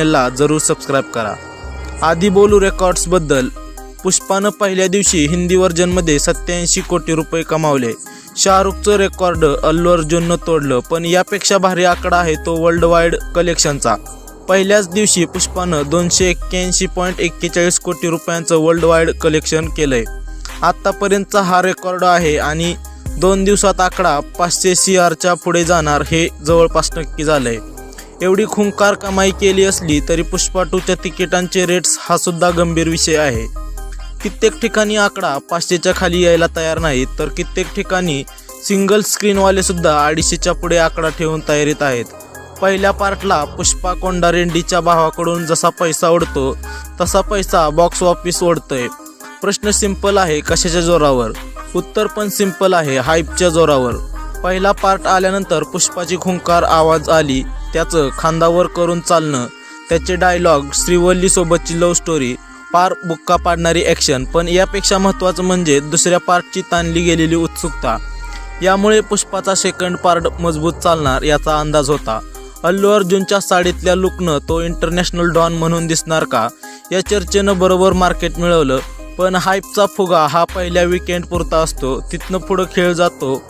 चॅनेलला जरूर सबस्क्राईब करा. आधी बोलू रेकॉर्ड्सबद्दल पुष्पानं पहिल्या दिवशी हिंदी व्हर्जनमध्ये सत्याऐंशी कोटी रुपये कमावले. शाहरुखचं रेकॉर्ड अल्लू अर्जुननं तोडलं पण यापेक्षा भारी आकडा आहे तो वर्ल्ड वाईड कलेक्शनचा पहिल्याच दिवशी पुष्पानं दोनशे एक्क्याऐंशी पॉईंट एक्केचाळीस कोटी रुपयांचं वर्ल्ड वाईड कलेक्शन केलंय. आत्तापर्यंतचा हा रेकॉर्ड आहे आणि दोन दिवसात आकडा पाचशे सी आरच्या पुढे जाणार हे जवळपास नक्की झालंय. एवढी खुंकार कमाई केली असली तरी पुष्पा टूच्या तिकिटांचे रेट्स हा सुद्धा गंभीर विषय आहे. कित्येक ठिकाणी आकडा पाचशेच्या खाली यायला तयार नाही तर कित्येक ठिकाणी सिंगल स्क्रीनवाले सुद्धा अडीचशेच्या पुढे आकडा ठेवून तयारीत आहेत. पहिल्या पार्टला पुष्पा कोंडारेंडीच्या भावाकडून जसा पैसा ओढतो तसा पैसा बॉक्स ऑफिस ओढतोय. प्रश्न सिंपल आहे कशाच्या जोरावर? उत्तर पण सिंपल आहे हाईपच्या जोरावर. पहिला पार्ट आल्यानंतर पुष्पाची खुंकार आवाज आली त्याचं खांदावर करून चालणं त्याचे डायलॉग श्रीवल्लीसोबतची लव्ह स्टोरी पार बुक्का पाडणारी ॲक्शन पण यापेक्षा महत्त्वाचं म्हणजे दुसऱ्या पार्टची ताणली गेलेली उत्सुकता. यामुळे पुष्पाचा सेकंड पार्ट मजबूत चालणार याचा अंदाज होता. अल्लू अर्जुनच्या साडीतल्या लुकनं तो इंटरनॅशनल डॉन म्हणून दिसणार का? या चर्चेनं बरोबर मार्केट मिळवलं पण हायपचा फुगा हा पहिल्या विकेंड पुरता असतो तिथनं पुढं खेळ जातो.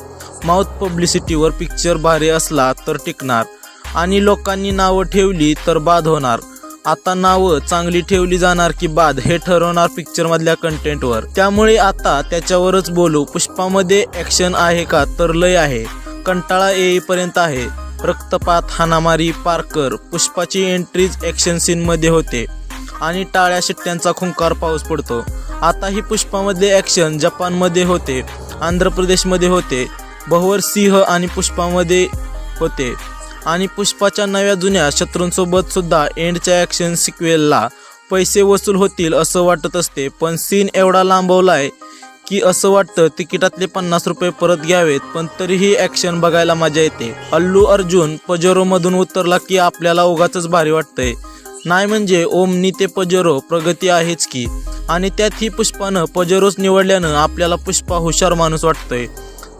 माउथ पब्लिसिटीवर पिक्चर भारी असला तर टिकणार. आणि लोकांनी नावं ठेवली तर बाद होणार. आता नावं चांगली ठेवली जाणार की बाद हे ठरवणार पिक्चरमधल्या कंटेंटवर त्यामुळे आता त्याच्यावरच बोलू पुष्पामध्ये ॲक्शन आहे का तर लय आहे. कंटाळा येईपर्यंत आहे. रक्तपात हानामारी पारकर पुष्पाची एंट्रीज ॲक्शन सीनमध्ये होते. आणि टाळ्या शिट्ट्यांचा खुंकार पाऊस पडतो. आता ही पुष्पामध्ये ॲक्शन जपानमध्ये होते आंध्र प्रदेशमध्ये होते. भवर सिंह आणि पुष्पामध्ये होते. आणि पुष्पाच्या नव्या जुन्या शत्रूंसोबत सुद्धा एंडच्या ॲक्शन सिक्वेलला पैसे वसूल होतील असं वाटत असते. पण सीन एवढा लांबवलाय की असं वाटतं तिकिटातले पन्नास रुपये परत घ्यावेत पण तरीही ॲक्शन बघायला मजा येते. अल्लू अर्जुन पजरोमधून उतरला की आपल्याला उगाच भारी वाटतंय. नाही म्हणजे ओमनी ते पजरो प्रगती आहेच की. आणि त्यात ही पुष्पानं पजरोच निवडल्यानं आपल्याला पुष्पा हुशार माणूस वाटतंय.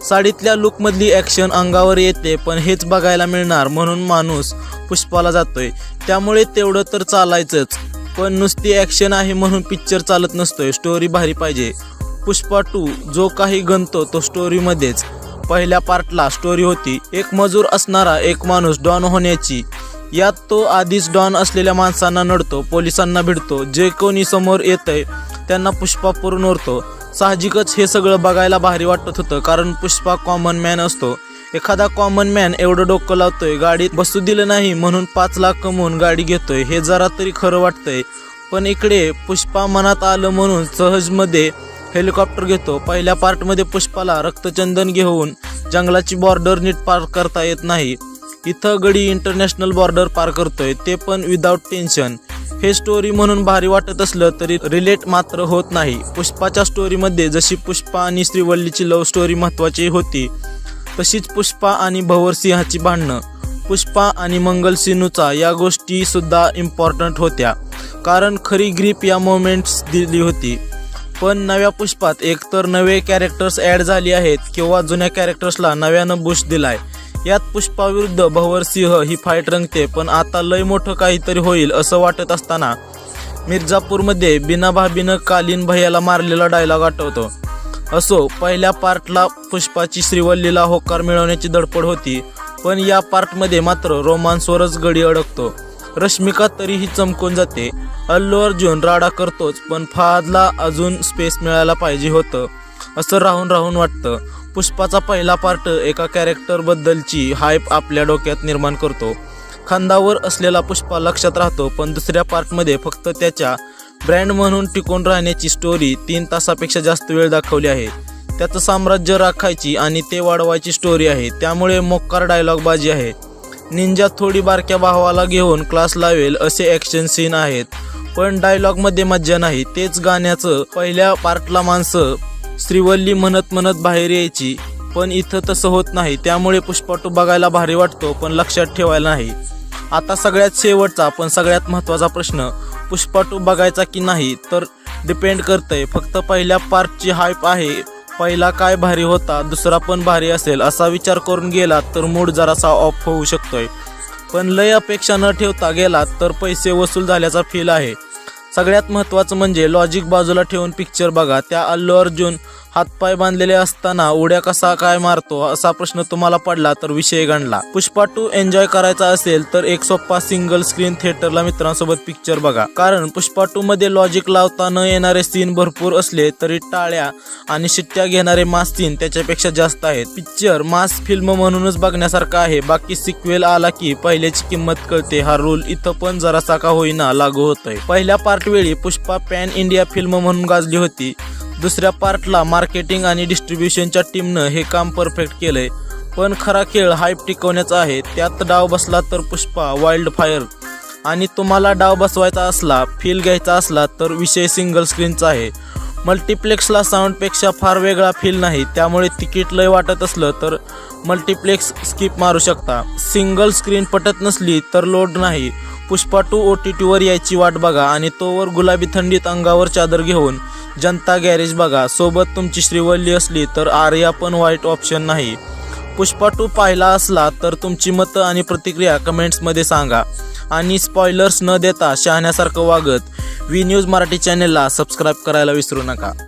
साडीतल्या लुकमधली ॲक्शन अंगावर येते पण हेच बघायला मिळणार म्हणून माणूस पुष्पाला जातोय. त्यामुळे तेवढं तर चालायचंच. पण नुसती ॲक्शन आहे म्हणून पिक्चर चालत नसतोय. स्टोरी भारी पाहिजे. पुष्पा टू जो काही गणतो तो स्टोरीमध्येच पहिल्या पार्टला स्टोरी होती. एक मजूर असणारा एक माणूस डॉन होण्याची. यात तो आधीच डॉन असलेल्या माणसांना नडतो पोलिसांना भिडतो. जे कोणी समोर येतंय त्यांना पुष्पा पुरून उरतो साहजिकच हे सगळं बघायला भारी वाटत होतं कारण पुष्पा कॉमन मॅन असतो. एखादा कॉमन मॅन एवढं डोकं लावतोय गाडीत बसू दिलं नाही म्हणून पाच लाख कमवून गाडी घेतोय हे जरा तरी खरं वाटतंय. पण इकडे पुष्पा मनात आलं म्हणून सहजमध्ये हेलिकॉप्टर घेतो. पहिल्या पार्टमध्ये पुष्पाला रक्तचंदन घेऊन जंगलाची बॉर्डर नीट पार करता येत नाही. इथं गडी इंटरनॅशनल बॉर्डर पार करतोय ते पण विदाऊट टेन्शन हे स्टोरी म्हणून भारी वाटत असलं तरी रिलेट मात्र होत नाही. पुष्पाच्या स्टोरीमध्ये जशी पुष्पा आणि श्रीवल्लीची लव्ह स्टोरी महत्त्वाची होती तशीच पुष्पा आणि भंवरसिंहाची भांडणं. पुष्पा आणि मंगल सिनूचा या गोष्टी सुद्धा इम्पॉर्टंट होत्या. कारण खरी ग्रीप या मोमेंट्स दिली होती. पण नव्या पुष्पात एकतर नवे कॅरेक्टर्स ॲड झाली आहेत किंवा जुन्या कॅरेक्टर्सला नव्यानं बुश दिलाय. यात पुष्पाविरुद्ध भंवरसिंह ही फाईट रंगते पण आता लय मोठं काहीतरी होईल असं वाटत असताना मिर्झापूरमध्ये बिना भाबीनं कालीन भैयाला मारलेला डायलॉग आठवतो. असो पहिल्या पार्टला पुष्पाची श्रीवल्लीला होकार मिळवण्याची धडपड होती पण या पार्टमध्ये मात्र रोमांसवरच गडी अडकतो. रश्मिका तरीही चमकून जाते. अल्लू अर्जुन राडा करतोच पण फादला अजून स्पेस मिळायला पाहिजे होतं असं राहून राहून वाटतं. पुष्पाचा पहिला पार्ट एका कॅरेक्टरबद्दलची हायप आपल्या डोक्यात निर्माण करतो. खांदावर असलेला पुष्पा लक्षात राहतो पण दुसऱ्या पार्टमध्ये फक्त त्याच्या ब्रँड म्हणून टिकून राहण्याची स्टोरी तीन तासापेक्षा जास्त वेळ दाखवली आहे. त्याचं साम्राज्य राखायची आणि ते वाढवायची स्टोरी आहे त्यामुळे मोक्कार डायलॉगबाजी आहे. निंजा थोडी बारक्या भावाला घेऊन क्लास लावेल असे ॲक्शन सीन आहेत पण डायलॉगमध्ये मज्जा नाही तेच गाण्याचं पहिल्या पार्टला माणसं श्रीवल्ली म्हणत म्हणत बाहेर यायची. पण इथं तसं होत नाही. त्यामुळे पुष्पा टू बघायला भारी वाटतो पण लक्षात ठेवायला नाही. आता सगळ्यात शेवटचा पण सगळ्यात महत्त्वाचा प्रश्न पुष्पा टू बघायचा की नाही तर डिपेंड करतंय. फक्त पहिल्या पार्टची हायप आहे. पहिला काय भारी होता दुसरा पण भारी असेल असा विचार करून गेला तर मूड जरासा ऑफ होऊ शकतोय. पण लय अपेक्षा न ठेवता गेला तर पैसे वसूल झाल्याचा फील आहे. सगळ्यात महत्त्वाचं म्हणजे लॉजिक बाजूला ठेवून पिक्चर बघा. त्या अल्लू अर्जुन हातपाय बांधलेले असताना उड्या कसा काय मारतो असा प्रश्न तुम्हाला पडला तर विषय गणला. पुष्पा टू एन्जॉय करायचा असेल तर एक सोप्पा सिंगल स्क्रीन थिएटरला मित्रांसोबत पिक्चर बघा. कारण पुष्पा टू मध्ये लॉजिक लावता न येणारे सीन भरपूर असले तरी टाळ्या आणि शिट्ट्या घेणारे मास सीन त्याच्यापेक्षा जास्त आहेत. पिक्चर मास फिल्म म्हणूनच बघण्यासारखा आहे. बाकी सिक्वेल आला की पहिल्याची किंमत कळते. हा रूल इथं पण जरासा का होईना लागू होतोय. पहिल्या पार्ट वेळी पुष्पा पॅन इंडिया फिल्म म्हणून गाजली होती. दुसऱ्या पार्टला मार्केटिंग आणि डिस्ट्रीब्युशनच्या टीमनं हे काम परफेक्ट केलंय. पण खरा खेळ हाईप टिकवण्याचा आहे. त्यात डाव बसला तर पुष्पा वाईल्ड फायर. आणि तुम्हाला डाव बसवायचा असला फील घ्यायचा असला तर विषय सिंगल स्क्रीनचा आहे. मल्टिप्लेक्सला साऊंडपेक्षा फार वेगळा फील नाही. त्यामुळे तिकीट लय वाटत असलं तर मल्टिप्लेक्स स्किप मारू शकता. सिंगल स्क्रीन पटत नसली तर लोड नाही. पुष्पा टू ओ टी टीवर यायची वाट बघा आणि तोवर गुलाबी थंडीत अंगावर चादर घेऊन जनता गॅरेज बघा. सोबत तुमची श्रीवल्ली असली तर आर्या पण वाईट ऑप्शन नाही. पुष्पा टू पाहिला असला तर तुमची मतं आणि प्रतिक्रिया कमेंट्समध्ये सांगा. आणि स्पॉयलर्स न देता शहाण्यासारखं वागत. व्ही न्यूज मराठी चॅनेलला सबस्क्राईब करायला विसरू नका.